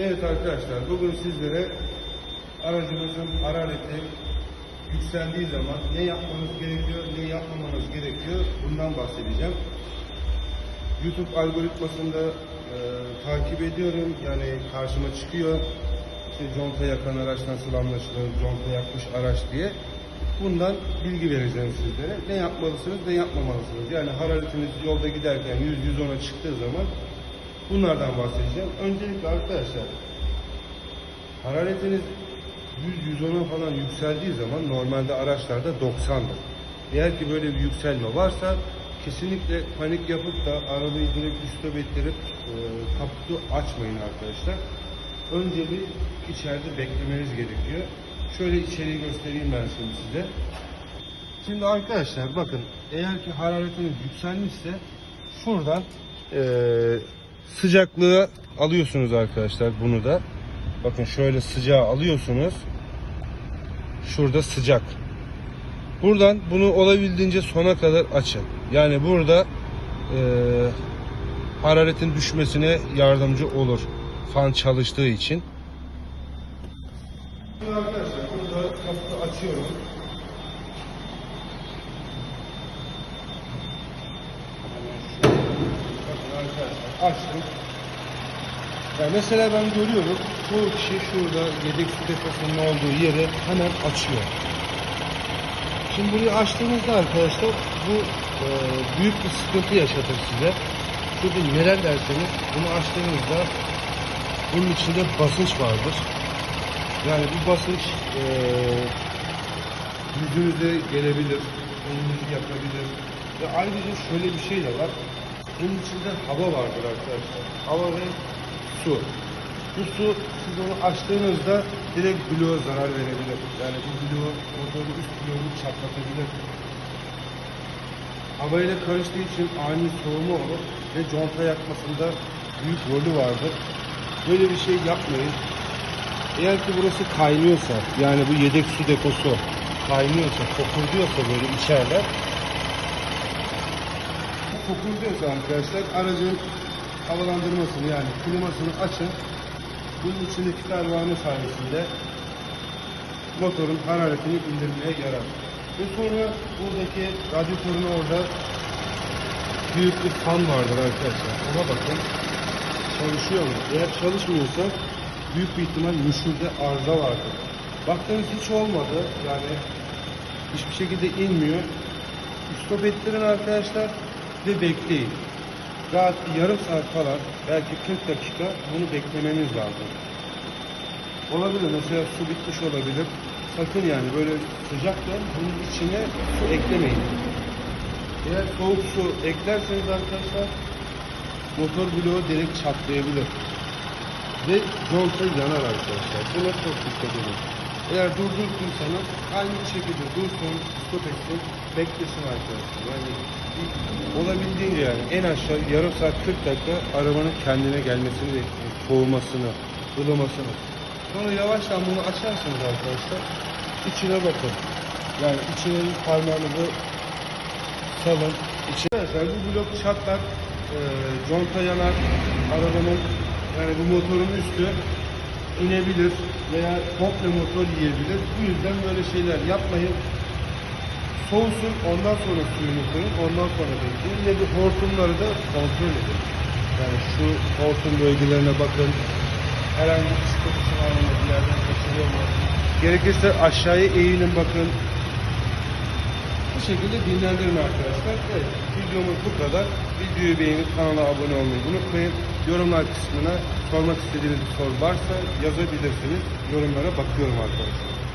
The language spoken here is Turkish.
Evet arkadaşlar bugün sizlere aracımızın harareti yükseldiği zaman ne yapmanız gerekiyor, ne yapmamanız gerekiyor bundan bahsedeceğim. YouTube algoritmasında e, takip ediyorum yani karşıma çıkıyor işte conta yakan araç nasıl anlaşılır, conta yakmış araç diye. Bundan bilgi vereceğim sizlere. Ne yapmalısınız, ne yapmamalısınız. Yani hararetiniz yolda giderken 100-110'a çıktığı zaman bunlardan bahsedeceğim. Öncelikle arkadaşlar hararetiniz 100-110'a falan yükseldiği zaman normalde araçlarda 90'dır. Eğer ki böyle bir yükselme varsa kesinlikle panik yapıp da arabayı direkt üstüne ettirip e, açmayın arkadaşlar. Önce bir içeride beklemeniz gerekiyor. Şöyle içeriği göstereyim ben şimdi size. Şimdi arkadaşlar bakın eğer ki hararetiniz yükselmişse şuradan eee sıcaklığı alıyorsunuz arkadaşlar bunu da. Bakın şöyle sıcağı alıyorsunuz. Şurada sıcak. Buradan bunu olabildiğince sona kadar açın. Yani burada eee, hararetin düşmesine yardımcı olur. Fan çalıştığı için. Arkadaşlar burada kaputu açıyorum. Bakın arkadaşlar açtım. Ya mesela ben görüyorum çoğu kişi şurada yedek su deposunun olduğu yeri hemen açıyor. Şimdi burayı açtığınızda arkadaşlar bu e, büyük bir sıkıntı yaşatır size. Çünkü neden derseniz bunu açtığınızda bunun içinde basınç vardır. Yani bu basınç e, yüzünüze gelebilir, elinizi yakabilir. Ve ayrıca şöyle bir şey de var. Bunun içinde hava vardır arkadaşlar. Hava ve su. Bu su siz onu açtığınızda direkt bloğa zarar verebilir. Yani bu bloğu, motorun üst bloğunu çatlatabilir. Havayla karıştığı için ani soğuma olur ve conta yakmasında büyük rolü vardır. Böyle bir şey yapmayın. Eğer ki burası kaynıyorsa, yani bu yedek su deposu kaynıyorsa, fokurduyorsa böyle içeride, fokurduyorsa arkadaşlar aracın havalandırmasını yani klimasını açın. Bunun içindeki pervane sayesinde motorun hararetini indirmeye yarar. Ve sonra buradaki radyatörün orada büyük bir fan vardır arkadaşlar. Ona bakın. Çalışıyor mu? Eğer çalışmıyorsa büyük bir ihtimal müşürde arıza vardır. Baktığınız hiç olmadı. Yani hiçbir şekilde inmiyor. Stop ettirin arkadaşlar ve bekleyin. Rahat bir yarım saat falan belki 40 dakika bunu beklemeniz lazım. Olabilir mesela su bitmiş olabilir. Sakın yani böyle sıcakken bunun içine su eklemeyin. Eğer soğuk su eklerseniz arkadaşlar motor bloğu direkt çatlayabilir. Ve conta yanar arkadaşlar. Buna çok dikkat edin. Eğer durdurduysanız aynı şekilde dursun, stop etsin, beklesin arkadaşlar. Yani olabildiğince yani en aşağı yarım saat 40 dakika arabanın kendine gelmesini bekleyin. Soğumasını, ılımasını. Sonra yavaştan bunu açarsınız arkadaşlar. İçine bakın. Yani içine parmağınızı salın. İçine arkadaşlar bu blok çatlar, e, conta yanar, arabanın yani bu motorun üstü inebilir veya komple motor yiyebilir. Bu yüzden böyle şeyler yapmayın. Soğusun ondan sonra suyunu koyun ondan sonra bekleyin ve bu hortumları da kontrol edin. Yani şu hortum bölgelerine bakın. Herhangi bir sıkıntısı var mı? Bir yerden kaçırıyor mu? Gerekirse aşağıya eğilin bakın. Bu şekilde dinlendirin arkadaşlar. Evet, videomuz bu kadar. Videoyu beğenip kanala abone olmayı unutmayın. Yorumlar kısmına sormak istediğiniz bir soru varsa yazabilirsiniz. Yorumlara bakıyorum arkadaşlar.